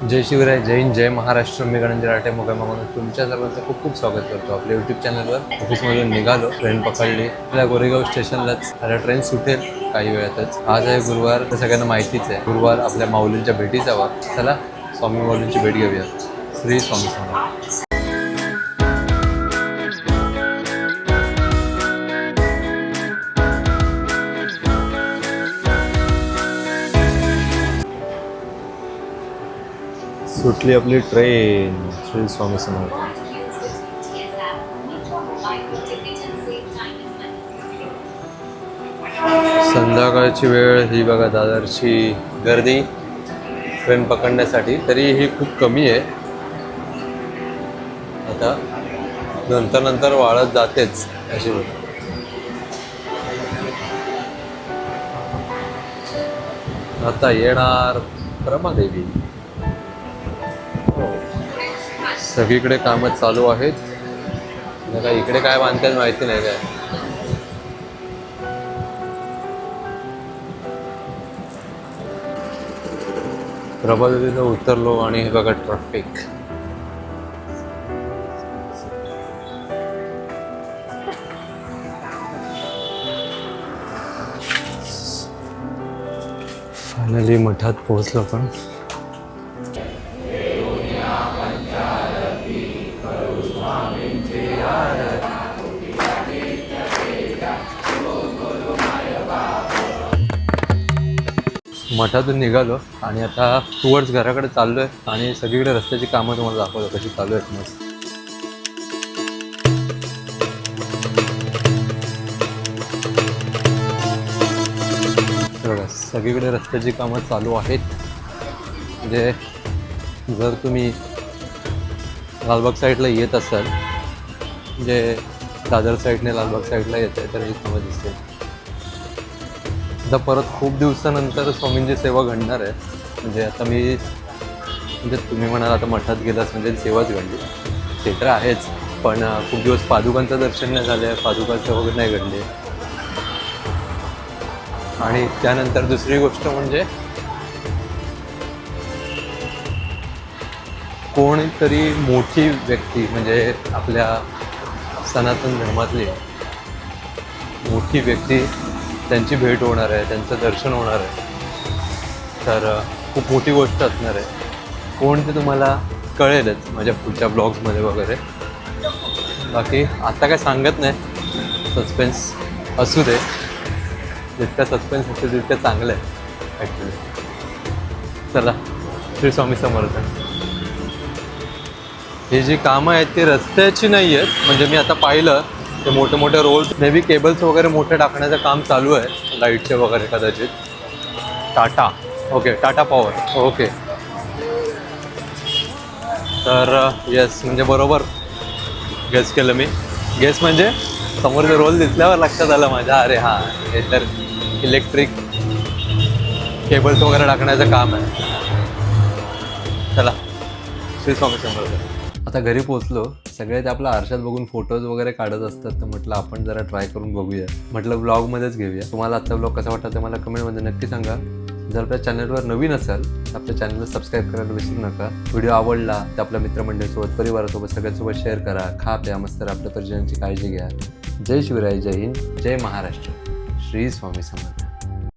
जय शिवराय जय हिंद जय महाराष्ट्र. मी गणेश राठे मोगमा म्हणून तुमच्या सर्वांचं खूप खूप स्वागत करतो आपल्या यूट्यूब चॅनलवर ऑफिसमधून निघालो ट्रेन पकडली. आपल्या गोरेगाव स्टेशनलाच आता ट्रेन सुटेल काही वेळातच. आज आहे गुरुवार तर सगळ्यांना माहितीच आहे. गुरुवार आपल्या माऊलींच्या भेटीचा वा चला स्वामी माऊलींची भेट घेऊया श्री स्वामी समर्थ. सुटली आपली ट्रेन श्री स्वामी समर्थ. संध्याकाळची वेळ ही बघा दादरची गर्दी ट्रेन पकडण्यासाठी तरी ही खूप कमी आहे. आता नंतर नंतर वाढत जातेच अशी बघा आता येणार रमादेवी हो. हो. सगळीकडे कामं चालू आहेत. नाही का इकडे काय बांधतात माहिती नाही काय. प्रभादेवीला उतरलो आणि हे बघा ट्रॅफिक फायनली मठात पोहोचलो पण मठातून निघालो आणि आता टुवर्ड्स घराकडे चाललो आहे आणि सगळीकडे रस्त्याची कामं तुम्हाला दाखवलं कशी चालू आहेत मस्त सगळीकडे रस्त्याची कामं चालू आहेत. म्हणजे जर तुम्ही लालबाग साईडला येत असाल म्हणजे दादर साईडने लालबाग साईडला येत आहे तर ही कामं दिसते आता परत खूप दिवसानंतर स्वामींची सेवा घडणार आहे. म्हणजे आता मी म्हणजे तुम्ही म्हणाल आता मठात गेलास म्हणजे सेवाच घडली. ते तर आहेच पण खूप दिवस पादुकांचं दर्शन नाही झालं आहे पादुकांचं वगैरे नाही घडले. आणि त्यानंतर दुसरी गोष्ट म्हणजे कोणीतरी मोठी व्यक्ती म्हणजे आपल्या सनातन धर्मातली मोठी व्यक्ती त्यांची भेट होणार आहे त्यांचं दर्शन होणार आहे. तर खूप मोठी गोष्ट असणार आहे. कोण ते तुम्हाला कळेलच माझ्या पुढच्या ब्लॉग्समध्ये वगैरे. बाकी आत्ता काय सांगत नाही. सस्पेन्स असू दे. जितका सस्पेन्स असेल तितकं चांगलं आहे ॲक्च्युली चला श्री स्वामी समर्थ. ही जी कामं आहेत ती रस्त्याची नाही आहेत म्हणजे मी आता पाहिलं ते मोठे मोठे रोल्स मे बी केबल्स वगैरे मोठे टाकण्याचं काम चालू आहे. लाईटचे वगैरे कदाचित. Tata okay Tata power okay तर uh, येस म्हणजे बरोबर. गेस केलं मी. गेस म्हणजे समोरचे रोल दिसल्यावर लक्षात आलं माझ्या. अरे हां हे तर इलेक्ट्रिक केबल्स वगैरे टाकण्याचं काम आहे. चला. श्री स्वामी समर्थ आता घरी पोहोचलो. सगळे ते आपला आरशात बघून फोटोज वगैरे काढत असतात तर म्हटलं आपण जरा ट्राय करून बघूया. म्हटलं ब्लॉगमध्येच घेऊया. तुम्हाला आजचा ब्लॉग कसा वाटला ते मला कमेंटमध्ये नक्की सांगा. जर आपल्या चॅनलवर नवीन असाल तर आपल्या चॅनलला सबस्क्राईब करायला विसरू नका. व्हिडिओ आवडला तर आपल्या मित्रमंडळीसोबत परिवारासोबत सगळ्यांसोबत शेअर करा. खा प्या मस्त आपल्या परिजनांची काळजी घ्या. जय शिवराय जय हिंद जय महाराष्ट्र. श्री स्वामी समर्थ.